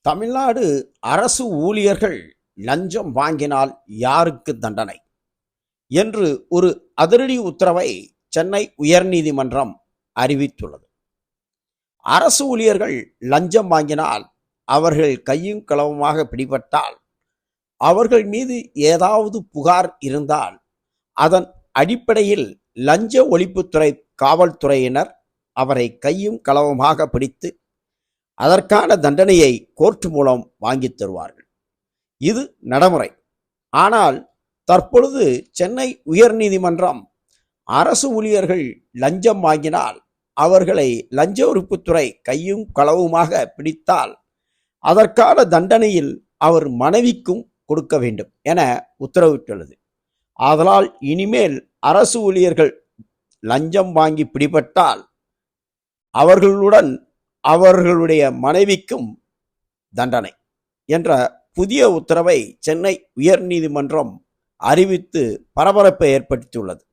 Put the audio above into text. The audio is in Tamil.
தமிழ்நாடு அரசு ஊழியர்கள் லஞ்சம் வாங்கினால் யாருக்கு தண்டனை? என்று ஒரு அதிரடி உத்தரவை சென்னை உயர்நீதிமன்றம் அறிவித்துள்ளது. அரசு ஊழியர்கள் லஞ்சம் வாங்கினால் அவர்கள் கையும் களவுமாக பிடிபட்டால் அவர்கள் மீது ஏதாவது புகார் இருந்தால் அதன் அடிப்படையில் லஞ்ச ஒழிப்புத்துறை காவல்துறையினர் அவரை கையும் களவுமாக பிடித்து அதற்கான தண்டனையை கோர்ட் மூலம் வாங்கித் தருவார்கள். இது நடைமுறை. ஆனால் தற்பொழுது சென்னை உயர்நீதிமன்றம் அரசு ஊழியர்கள் லஞ்சம் வாங்கினால் அவர்களை லஞ்ச ஒழிப்புத்துறை கையும் களவுமாக பிடித்தால் அதற்கான தண்டனையில் அவர் மனைவிக்கும் கொடுக்க வேண்டும் என உத்தரவிட்டுள்ளது. ஆதலால் இனிமேல் அரசு ஊழியர்கள் லஞ்சம் வாங்கி பிடிபட்டால் அவர்களுடன் அவர்களுடைய மனைவிக்கும் தண்டனை என்ற புதிய உத்தரவை சென்னை உயர்நீதிமன்றம் அறிவித்து பரபரப்பை ஏற்படுத்தியுள்ளது.